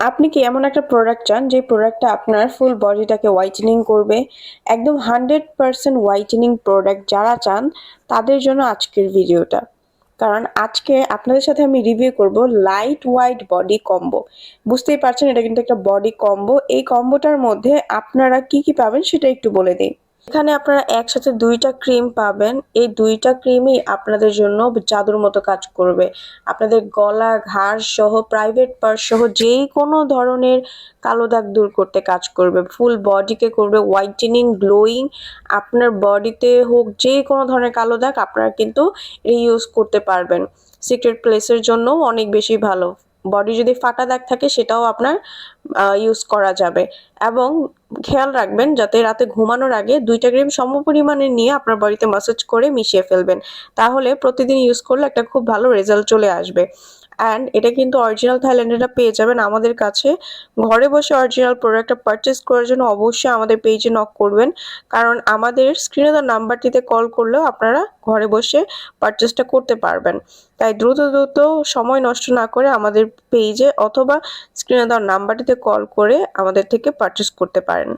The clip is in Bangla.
আপনি কি এমন একটা প্রোডাক্ট চান, যে প্রোডাক্টটা আপনার ফুল বডিটাকে হোয়াইটেনিং করবে? একদম হান্ড্রেড পারসেন্ট হোয়াইটেনিং প্রোডাক্ট যারা চান, তাদের জন্য আজকের ভিডিওটা। কারণ আজকে আপনাদের সাথে আমি রিভিউ করব লাইট হোয়াইট বডি কম্বো বুঝতেই পারছেন, এটা কিন্তু একটা বডি কম্বো এই কম্বোটার মধ্যে আপনারা কি কি পাবেন, সেটা একটু বলে দিই। এখানে আপনারা একসাথে দুইটা ক্রিম পাবেন। এই দুইটা ক্রিমই আপনাদের জন্য জাদুর মতো কাজ করবে। আপনাদের গলা, ঘাড় সহ প্রাইভেট পার্ট সহ যেই কোনো ধরনের কালো দাগ দূর করতে কাজ করবে। ফুল বডিকে করবে হোয়াইটেনিং গ্লোয়িং আপনার বডিতে হোক যে কোনো ধরনের কালো দাগ, আপনারা কিন্তু ইউজ করতে পারবেন। সিক্রেট প্লেসের জন্য অনেক বেশি ভালো। বডি যদি ফাটা দাগ থাকে, সেটাও আপনার ইউজ করা যাবে। এবং খেয়াল রাখবেন যাতে রাতে ঘুমানোর আগে দুইটা সম পরিমাণে নিয়ে আপনার বাড়িতে মাসাজ করে মিশিয়ে ফেলবেন। তাহলে প্রতিদিন ইউজ করলে একটা খুব ভালো রেজাল্ট চলে আসবে। অ্যান্ড এটা কিন্তু অরিজিনাল থাইল্যান্ডেরটা পেয়ে যাবেন আমাদের কাছে। ঘরে বসে অরিজিনাল প্রোডাক্টটা পারচেস করার জন্য অবশ্যই আমাদের পেজে নক করবেন। কারণ আমাদের স্ক্রিনে দেওয়া নাম্বারটিতে কল করলেও আপনারা ঘরে বসে পারচেসটা করতে পারবেন। তাই দ্রুত দ্রুত সময় নষ্ট না করে আমাদের পেজে অথবা স্ক্রিনে দেওয়া নাম্বারটিতে কল করে আমাদের থেকে পারচেস করতে পারেন।